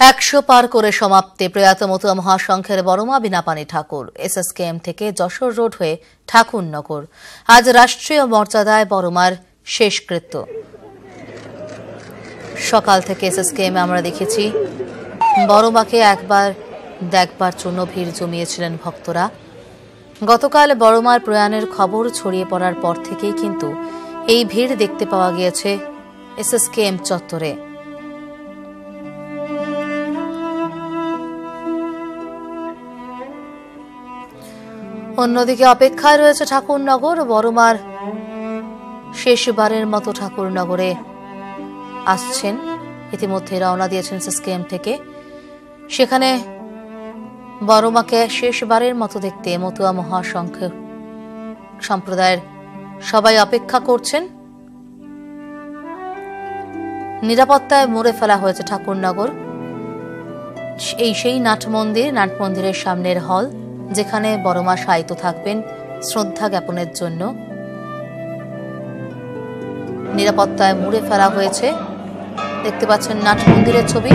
একশো পার করে সমাপ্তে। প্রয়াত মতুয়া মহাসংঘের বড়মা বিনাপানি ঠাকুর, এসএসকেএম থেকে যশোর রোড হয়ে ঠাকুরনগর। আজ রাষ্ট্রীয় মর্যাদায় বড়মার শেষকৃত্য। সকাল থেকে এসএসকেএম আমরা দেখেছি বড়মাকে একবার দেখবার জন্য ভিড় জমিয়েছিলেন ভক্তরা। গতকাল বড়মার প্রয়াণের খবর ছড়িয়ে পড়ার পর থেকেই কিন্তু এই ভিড় দেখতে পাওয়া গিয়েছে এসএসকেএম চত্বরে। অন্যদিকে অপেক্ষায় রয়েছে ঠাকুরনগর, বড়মার শেষবারের মতো ঠাকুরনগরে আসছেন। ইতিমধ্যে রওনা দিয়েছেন সিসকেএম থেকে। সেখানে বড়মাকে শেষবারের মতো দেখতে মতুয়া মহাসংঘ সম্প্রদায়ের সবাই অপেক্ষা করছেন। নিরাপত্তায় মুড়ে ফেলা হয়েছে ঠাকুরনগর। এই সেই নাট মন্দির, নাট মন্দিরের সামনের হল। যেখানে বড়মা সাহিত্য থাকবেন শ্রদ্ধা জ্ঞাপনের জন্য। নিরাপত্তায় মুড়ে ফেলা হয়েছে। দেখতে পাচ্ছেন নাট মন্দিরের ছবি।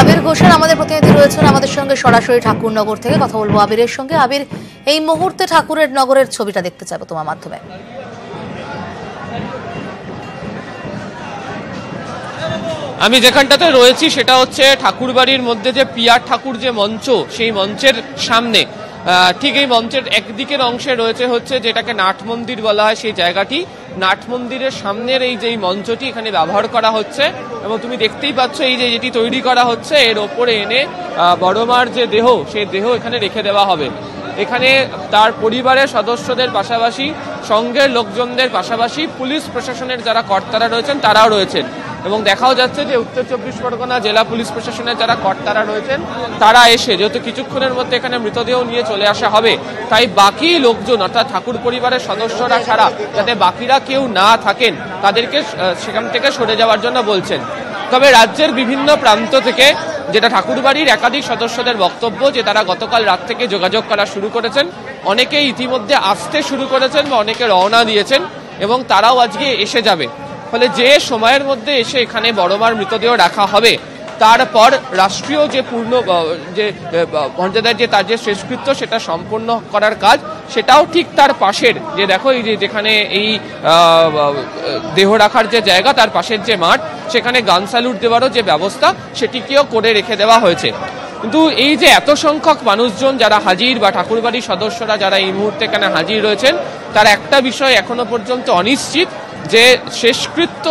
আবির ঘোষের আমাদের প্রতিনিধি রয়েছেন আমাদের সঙ্গে সরাসরি ঠাকুরনগর থেকে। কথা বলব আবিরের সঙ্গে। আবির, এই মুহূর্তে ঠাকুরের নগরের ছবিটা দেখতে চাইব তোমার মাধ্যমে। আমি যেখানটাতে রয়েছি সেটা হচ্ছে ঠাকুরবাড়ির মধ্যে যে পিয়ার ঠাকুর যে মঞ্চ, সেই মঞ্চের সামনে। ঠিক এই মঞ্চের একদিকের অংশে রয়েছে হচ্ছে যেটাকে নাট মন্দির বলা হয় সেই জায়গাটি। নাট মন্দিরের সামনের এই যে মঞ্চটি এখানে ব্যবহার করা হচ্ছে এবং তুমি দেখতেই পাচ্ছ এই যে যেটি তৈরি করা হচ্ছে, এর ওপরে এনে বড়মার যে দেহ সেই দেহ এখানে রেখে দেওয়া হবে। এখানে তার পরিবারের সদস্যদের পাশাপাশি সংঘের লোকজনদের পাশাপাশি পুলিশ প্রশাসনের যারা কর্তারা রয়েছেন, তারাও রয়েছেন। এবং দেখাও যাচ্ছে যে উত্তর চব্বিশ পরগনা জেলা পুলিশ প্রশাসনের যারা কর্তারা রয়েছেন, তারা এসে যেহেতু কিছুক্ষণের মধ্যে এখানে মৃতদেহ নিয়ে চলে আসা হবে, তাই বাকি লোকজন, অর্থাৎ ঠাকুর পরিবারের সদস্যরা ছাড়া যাতে বাকিরা কেউ না থাকেন, তাদেরকে সেখান থেকে সরে যাওয়ার জন্য বলছেন। তবে রাজ্যের বিভিন্ন প্রান্ত থেকে যেটা ঠাকুরবাড়ির একাধিক সদস্যদের বক্তব্য, যে তারা গতকাল রাত থেকে যোগাযোগ করা শুরু করেছেন অনেকে ইতিমধ্যে আসতে শুরু করেছেন বা অনেকে রওনা দিয়েছেন এবং তারাও আজকে এসে যাবে। ফলে যে সময়ের মধ্যে এসে এখানে বড়মার মৃতদেহ রাখা হবে, তারপর রাষ্ট্রীয় যে পূর্ণ যে মর্যাদার যে তার যে শেষকৃত্য সেটা সম্পন্ন করার কাজ, সেটাও ঠিক তার পাশের। যে দেখো, এই যে যেখানে এই দেহ রাখার যে জায়গা, তার পাশের যে মাঠ, সেখানে গান স্যালুট দেওয়ারও যে ব্যবস্থা, সেটিকেও করে রেখে দেওয়া হয়েছে। কিন্তু এই যে এত সংখ্যক মানুষজন যারা হাজির বা ঠাকুরবাড়ির সদস্যরা যারা এই মুহূর্তে এখানে হাজির রয়েছেন, তার একটা বিষয় এখনও পর্যন্ত অনিশ্চিত যে শেষকৃত্য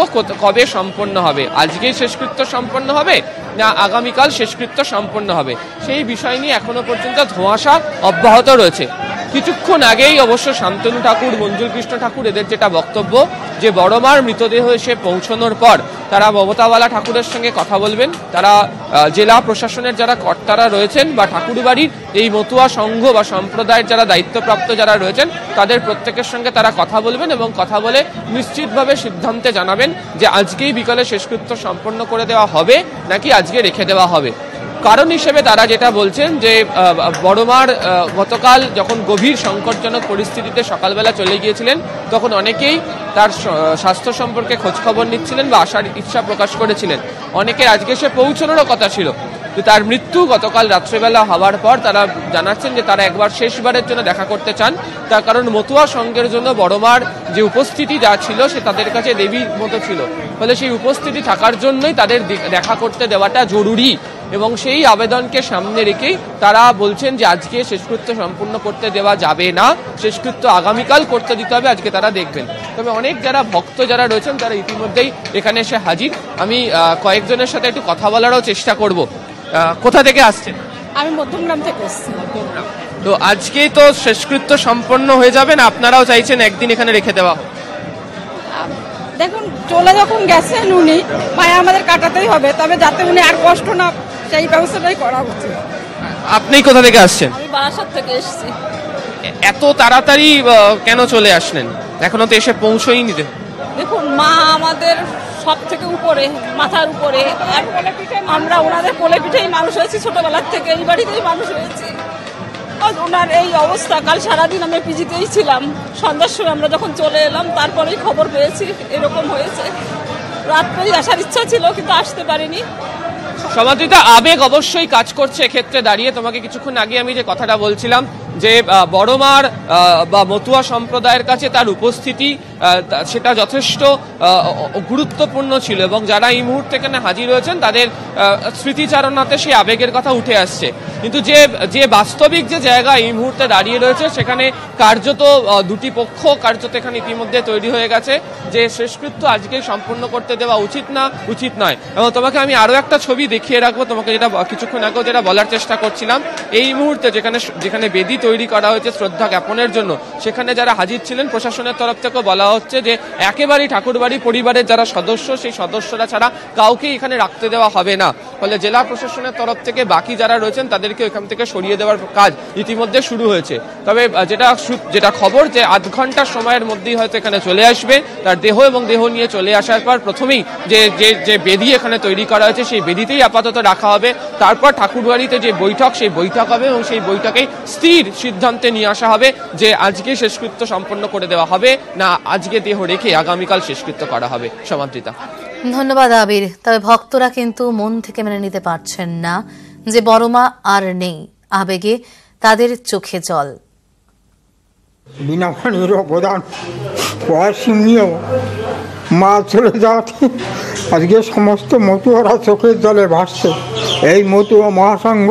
কবে সম্পন্ন হবে? আজকেই শেষকৃত্য সম্পন্ন হবে না আগামীকাল শেষকৃত্য সম্পন্ন হবে? সেই বিষয় নিয়ে এখনও পর্যন্ত ধোঁয়াশা অব্যাহত রয়েছে। কিছুক্ষণ আগেই অবশ্য শান্তনু ঠাকুর মঞ্জুল কৃষ্ণ ঠাকুর এদের যেটা বক্তব্য, যে বড়মার মৃতদেহ এসে পৌঁছানোর পর তারা মমতাওয়ালা ঠাকুরের সঙ্গে কথা বলবেন। তারা জেলা প্রশাসনের যারা কর্তারা রয়েছেন বা ঠাকুরবাড়ির এই মতুয়া সংঘ বা সম্প্রদায়ের যারা দায়িত্বপ্রাপ্ত যারা রয়েছেন, তাদের প্রত্যেকের সঙ্গে তারা কথা বলবেন এবং কথা বলে নিশ্চিতভাবে সিদ্ধান্তে জানাবেন যে আজকেই বিকালে শেষকৃত্য সম্পন্ন করে দেওয়া হবে নাকি আজকে রেখে দেওয়া হবে। কারণ হিসেবে তারা যেটা বলছেন যে বড়মার গতকাল যখন গভীর সংকটজনক পরিস্থিতিতে সকালবেলা চলে গিয়েছিলেন, তখন অনেকেই তার স্বাস্থ্য সম্পর্কে খোঁজখবর নিচ্ছিলেন বা আসার ইচ্ছা প্রকাশ করেছিলেন। অনেকের আজকে সে পৌঁছানোরও কথা ছিল তো তার মৃত্যু গতকাল রাত্রেবেলা হওয়ার পর তারা জানাচ্ছেন যে, তারা একবার শেষবারের জন্য দেখা করতে চান। তার কারণ মতুয়া সংঘের জন্য বড়মার যে উপস্থিতি যা ছিল, সে তাদের কাছে দেবীর মতো ছিল। ফলে সেই উপস্থিতি থাকার জন্যই তাদের দেখা করতে দেওয়াটা জরুরি। এবং সেই আবেদনকে সামনে রেখেই তারা বলছেন যে আজকে শেষকৃত্য সম্পূর্ণ করতে দেওয়া যাবে না। শেষকৃত্য আগামীকাল করতে দিতে হবে আজকে তারা দেখবেন। তবে অনেক যারা ভক্ত যারা রয়েছেন তারা ইতিমধ্যেই এখানে এসে হাজির। আমি কয়েকজনের সাথে একটু কথা বলারও চেষ্টা করব। কোথা থেকে আসছেন? আমি মধ্যমগ্রাম থেকে তো আজকেই তো শেষকৃত্য সম্পন্ন হয়ে যাবে না আপনারাও চাইছেন একদিন এখানে রেখে দেওয়া দেখুন চলে যখন গেছেন উনি মায়া আমাদের কাটাতেই হবে তবে যাতে উনি আর কষ্ট না সেই ব্যবস্থাটাই করা উচিত। আপনি কোথা থেকে আসছেন? আমি বারাসাত থেকে এসেছি। এত তাড়াতাড়ি কেন চলে আসলেন? এখনও তো এসে পৌঁছয়নি তো। দেখুন মা আমাদের সব থেকে উপরে মাথার উপরে। আমরা ওনাদের কোলে পিঠেই মানুষ হয়েছি ছোটবেলার থেকে এই বাড়িতেই মানুষ হয়েছি। ওনার এই অবস্থা কাল সারাদিন আমি পিজিতেই ছিলাম। সন্ধ্যার সময় আমরা যখন চলে এলাম তারপরেই খবর পেয়েছি এরকম হয়েছে। রাত্রেই আসার ইচ্ছা ছিল কিন্তু আসতে পারিনি। সমাধিতা আবেগ অবশ্যই কাজ করছে এক্ষেত্রে দাঁড়িয়ে। তোমাকে কিছুক্ষণ আগে আমি যে কথাটা বলছিলাম যে বড়মার বা মতুয়া সম্প্রদায়ের কাছে তার উপস্থিতি সেটা যথেষ্ট গুরুত্বপূর্ণ ছিল এবং যারা এই মুহূর্তে এখানে হাজির হয়েছেন, তাদের স্মৃতিচারণাতে সেই আবেগের কথা উঠে আসছে। কিন্তু যে যে বাস্তবিক যে জায়গা এই মুহূর্তে দাঁড়িয়ে রয়েছে, সেখানে কার্যত দুটি পক্ষ কার্যত এখানে ইতিমধ্যে তৈরি হয়ে গেছে যে শেষকৃত্য আজকে সম্পূর্ণ করতে দেওয়া উচিত না, উচিত নয়। এবং তোমাকে আমি আরও একটা ছবি দেখিয়ে রাখব, তোমাকে যেটা, কিছুক্ষণ আগেও যেটা বলার চেষ্টা করছিলাম, এই মুহূর্তে যেখানে যেখানে বেদি তৈরি করা হয়েছে শ্রদ্ধা জ্ঞাপনের জন্য। সেখানে যারা হাজির ছিলেন, প্রশাসনের তরফ থেকেও বলা হচ্ছে যে, একেবারেই ঠাকুরবাড়ি পরিবারের যারা সদস্য, সেই সদস্যরা ছাড়া কাউকে এখানে রাখতে দেওয়া হবে না। ফলে জেলা প্রশাসনের তরফ থেকে বাকি যারা রয়েছেন, তাদেরকে এখান থেকে সরিয়ে দেওয়ার কাজ ইতিমধ্যে শুরু হয়েছে। তবে যেটা যেটা খবর যে, আধ ঘণ্টা সময়ের মধ্যেই হয়তো এখানে চলে আসবে, তার দেহ এবং দেহ নিয়ে চলে আসার পর প্রথমেই যে যে যে বেদি এখানে তৈরি করা হয়েছে, সেই বেদিতেই আপাতত রাখা হবে। তারপর ঠাকুরবাড়িতে যে বৈঠক, সেই বৈঠক হবে এবং সেই বৈঠকেই স্থির সিদ্ধান্তে নিয়ে আসা হবে যে আজকে শেষকৃত্য সম্পন্ন করে দেওয়া হবে না আজকে দেহ রেখে আগামীকাল শেষকৃত্য করা হবে। সমাদৃতা। ধন্যবাদ আবির। তবে ভক্তরা কিন্তু মন থেকে মেনে নিতে পারছেন না যে বড়মা আর নেই। আবেগে তাদের চোখে জল। বিনা পানির অবদান অসীমীয়। মা চলে যাওয়াতে আজকে সমস্ত মতুয়ারা চোখের জলে ভাসছে। এই মতুয়া মহাসংঘ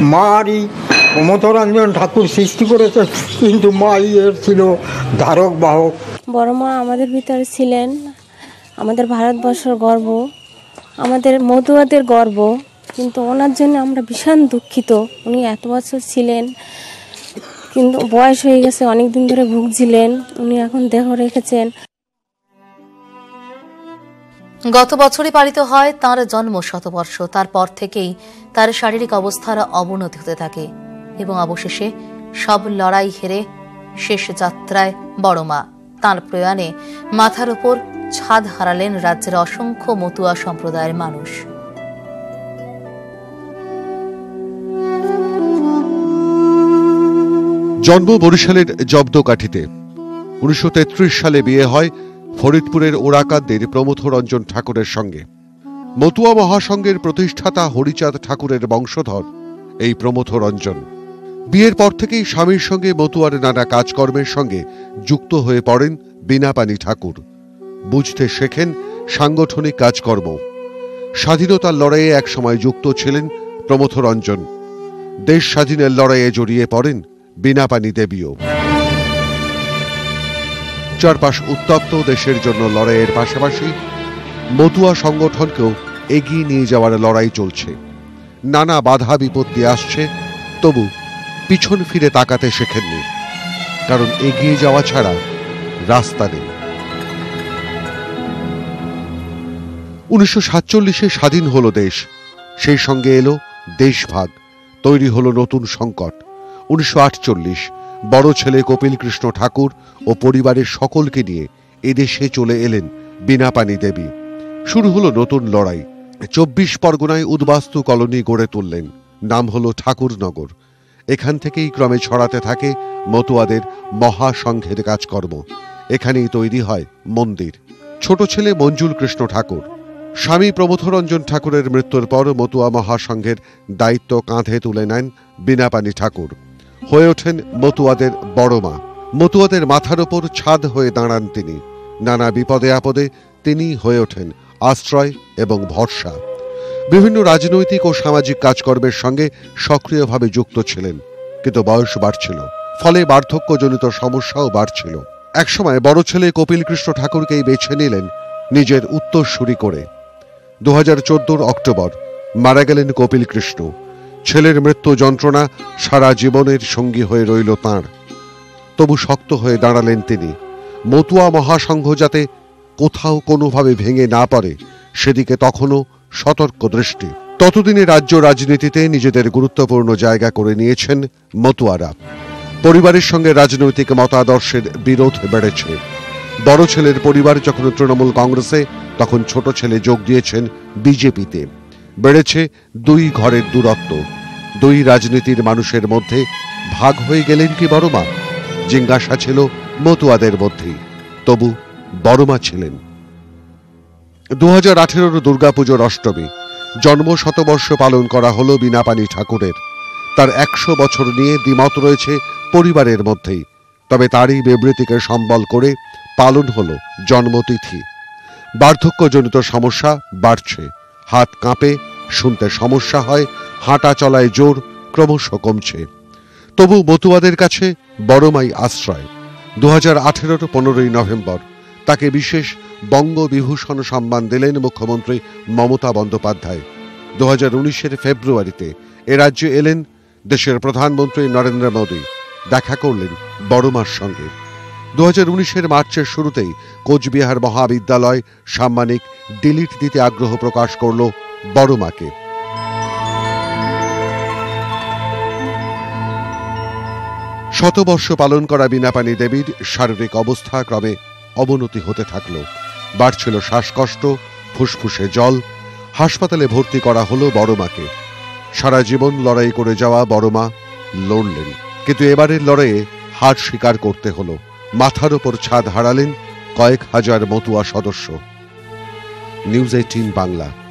মারই মমতরঞ্জন ঠাকুর সৃষ্টি করেছে কিন্তু মাই এর ছিল ধারক বাহক। বড় মা আমাদের ভিতরে ছিলেন। আমাদের ভারতবর্ষের গর্ব আমাদের মধুয়াদের গর্ব কিন্তু ওনার জন্য আমরা ভীষণ দুঃখিত। উনি এত বছর ছিলেন কিন্তু বয়স হয়ে গেছে অনেক দিন ধরে ভুগছিলেন। উনি এখন দেহ রেখেছেন। গত বছরই পালিত হয় তার জন্ম শতবর্ষ তারপর থেকেই তার শারীরিক অবস্থার অবনতি হতে থাকে। এবং অবশেষে সব লড়াই হেরে শেষ যাত্রায় বড়মা তাঁর প্রয়াণে মাথার উপর ছাদ হারালেন রাজ্যের অসংখ্য মতুয়া সম্প্রদায়ের মানুষ। জন্ম বরিশালের জব্দকাঠিতে। উনিশশো তেত্রিশ সালে বিয়ে হয় ফরিদপুরের ওরাকান্দের প্রমথ রঞ্জন ঠাকুরের সঙ্গে। মতুয়া মহাসংঘের প্রতিষ্ঠাতা হরিচাঁদ ঠাকুরের বংশধর এই প্রমথ রঞ্জন। বিয়ের পর থেকেই স্বামীর সঙ্গে মতুয়ার নানা কাজকর্মের সঙ্গে যুক্ত হয়ে পড়েন বিনাপানি ঠাকুর। বুঝতে শেখেন সাংগঠনিক কাজকর্ম। স্বাধীনতার লড়াইয়ে একসময় যুক্ত ছিলেন প্রমথরঞ্জন দেশ স্বাধীনের লড়াইয়ে জড়িয়ে পড়েন বিনাপানি দেবীও। চারপাশ উত্তপ্ত দেশের জন্য লড়াইয়ের পাশাপাশি মতুয়া সংগঠনকেও এগিয়ে নিয়ে যাওয়ার লড়াই চলছে। নানা বাধা বিপত্তি আসছে, তবু পিছন ফিরে তাকাতে শেখেননি, কারণ এগিয়ে যাওয়া ছাড়া রাস্তা নেই। উনিশশো সাতচল্লিশে স্বাধীন হলো দেশ, সেই সঙ্গে এলো দেশভাগ, তৈরি হলো নতুন সংকট। উনিশশো আটচল্লিশ, বড় ছেলে কপিল কৃষ্ণ ঠাকুর ও পরিবারের সকলকে নিয়ে এদেশে চলে এলেন বিনাপানি দেবী। শুরু হলো নতুন লড়াই। চব্বিশ পরগনায় উদ্বাস্তু কলোনি গড়ে তুললেন, নাম হলো ঠাকুরনগর। এখান থেকেই ক্রমে ছড়াতে থাকে মতুয়াদের মহাসংঘের কাজকর্ম। এখানেই তৈরি হয় মন্দির। ছোট ছেলে মঞ্জুল কৃষ্ণ ঠাকুর। স্বামী প্রমথরঞ্জন ঠাকুরের মৃত্যুর পর মতুয়া মহাসংঘের দায়িত্ব কাঁধে তুলে নেন বিনাপানি ঠাকুর। হয়ে ওঠেন মতুয়াদের বড় মা। মতুয়াদের মাথার ওপর ছাদ হয়ে দাঁড়ান তিনি। নানা বিপদে আপদে তিনি হয়ে ওঠেন আশ্রয় এবং ভরসা। বিভিন্ন রাজনৈতিক ও সামাজিক কাজকর্মের সঙ্গে সক্রিয়ভাবে যুক্ত ছিলেন, কিন্তু বয়স বাড়ছিল, ফলে বার্ধক্যজনিত সমস্যাও বাড়ছিল। একসময় বড় ছেলে কপিল কৃষ্ণ ঠাকুরকেই বেছে নিলেন নিজের উত্তরসূরি করে। দু হাজার অক্টোবর, মারা গেলেন কপিল কৃষ্ণ ছেলের মৃত্যু যন্ত্রণা সারা জীবনের সঙ্গী হয়ে রইল তাঁর। তবু শক্ত হয়ে দাঁড়ালেন তিনি। মতুয়া মহাসংঘ যাতে কোথাও কোনোভাবে ভেঙে না পড়ে, সেদিকে তখনও সতর্ক দৃষ্টি ততদিনে রাজ্য রাজনীতিতে নিজেদের গুরুত্বপূর্ণ জায়গা করে নিয়েছেন মতুয়ারা। পরিবারের সঙ্গে রাজনৈতিক মতাদর্শের বিরোধ বেড়েছে। বড় ছেলের পরিবার যখন তৃণমূল কংগ্রেসে, তখন ছোট ছেলে যোগ দিয়েছেন বিজেপিতে। বেড়েছে দুই ঘরের দূরত্ব। দুই রাজনীতির মানুষের মধ্যে ভাগ হয়ে গেলেন কি বড়মা? জিজ্ঞাসা ছিল মতুয়াদের মধ্যেই। তবু বড়মা ছিলেন। দু হাজার আঠেরোর দুর্গাপুজোর অষ্টমী। জন্ম শতবর্ষ পালন করা হলো বিনাপানি ঠাকুরের। তার একশো বছর নিয়ে দ্বিমত রয়েছে পরিবারের মধ্যেই। তবে তারই বিবৃতিকে সম্বল করে পালন হলো জন্মতিথি। বার্ধক্যজনিত সমস্যা বাড়ছে। হাত কাঁপে, শুনতে সমস্যা হয়, হাঁটা চলায় জোর, ক্রমশ কমছে। তবু বতুয়াদের কাছে বড়মাই আশ্রয়। দু হাজার আঠেরোর পনেরোই নভেম্বর তাকে বিশেষ বঙ্গবিভূষণ সম্মান দিলেন মুখ্যমন্ত্রী মমতা বন্দ্যোপাধ্যায়। দু হাজার উনিশের ফেব্রুয়ারিতে এ রাজ্যে এলেন দেশের প্রধানমন্ত্রী নরেন্দ্র মোদী। দেখা করলেন বড়মার সঙ্গে। দু হাজার উনিশের মার্চের শুরুতেই কোচবিহার মহাবিদ্যালয় সাম্মানিক ডিলিট দিতে আগ্রহ প্রকাশ করল বড়মাকে। শতবর্ষ পালন করা বিনাপানি দেবীর শারীরিক অবস্থা ক্রমে অবনতি হতে থাকল। বাড়ছিল শ্বাসকষ্ট, ফুসফুসে জল। হাসপাতালে ভর্তি করা হলো বড়মাকে সারা জীবন লড়াই করে যাওয়া বড়মা লড়লেন। কিন্তু এবারের লড়াইয়ে হার স্বীকার করতে হলো। মাথার ওপর ছাদ হারালেন কয়েক হাজার মতুয়া সদস্য। News eighteen Bangla.